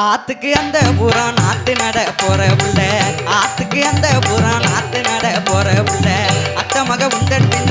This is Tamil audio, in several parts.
ஆத்துக்கு அந்த புறா நாத்து நட போற புள்ள ஆத்துக்கு அந்த புறா நாத்து நட போற புள்ள அத்த மக உண்டத்தின்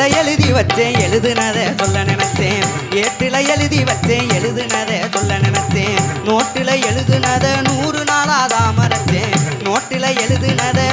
ஏட்டில எழுதி வச்சேன் எழுதுனதை சொல்ல நினைச்சேன் ஏட்டில எழுதி வச்சேன் எழுதுனதை சொல்ல நினைச்சேன் நோட்டில எழுதுனதை நூறு நாளாதான் மறைச்சேன் நோட்டில எழுதுனதை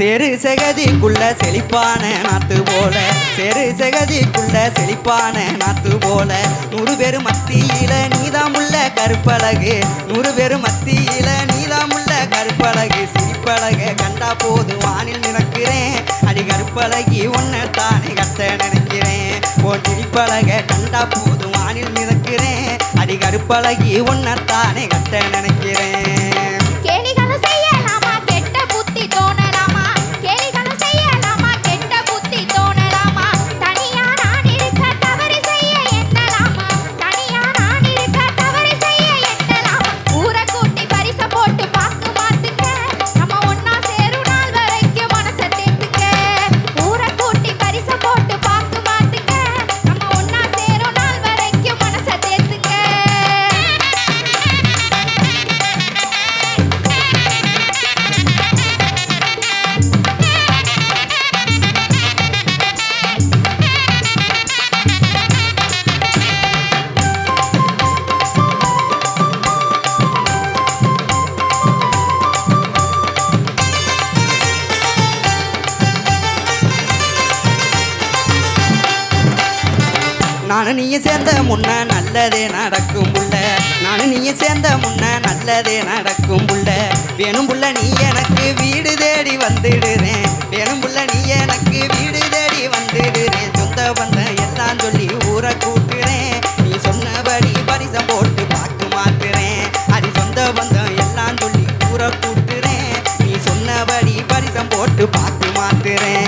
சேரு செகதிக்குள்ள செழிப்பான நாத்து போல. சேரு செகதிக்குள்ள செழிப்பான நாத்து போல. நூறு பேரு மத்தியில நீதாமுள்ள கருப்பழகு. நூறு பேரு மத்தியில நீதாமுள்ள கருப்பழகு. சிரிப்பழக கண்டா போது வானில் நினைக்கிறேன் அடி கருப்பழகி ஒன்ன தானே கட்ட நினைக்கிறேன். ஓ சிரிப்பழக கண்டா போது வானில் நினைக்கிறேன் அடி கருப்பழகி ஒன்ன தானே கட்ட நினைக்கிறேன். நானும் நீ சேர்ந்த முன்ன நல்லதே நடக்கும் புள்ள. நானும் நீ சேர்ந்த முன்ன நல்லதே நடக்கும் புள்ள. வேணும் புள்ள நீ எனக்கு வீடு தேடி வந்துடுறேன். வேணும் புள்ள நீ எனக்கு வீடு தேடி வந்துடுறேன். சொந்த பந்த எல்லாம் சொல்லி ஊரை கூட்டுறேன். நீ சொன்னபடி பரிசம் போட்டு பார்த்து மாத்துறேன். அது சொந்த பந்தம் எல்லாம் சொல்லி ஊரை கூட்டுறேன். நீ சொன்னபடி பரிசம் போட்டு பார்த்து மாத்துறேன்.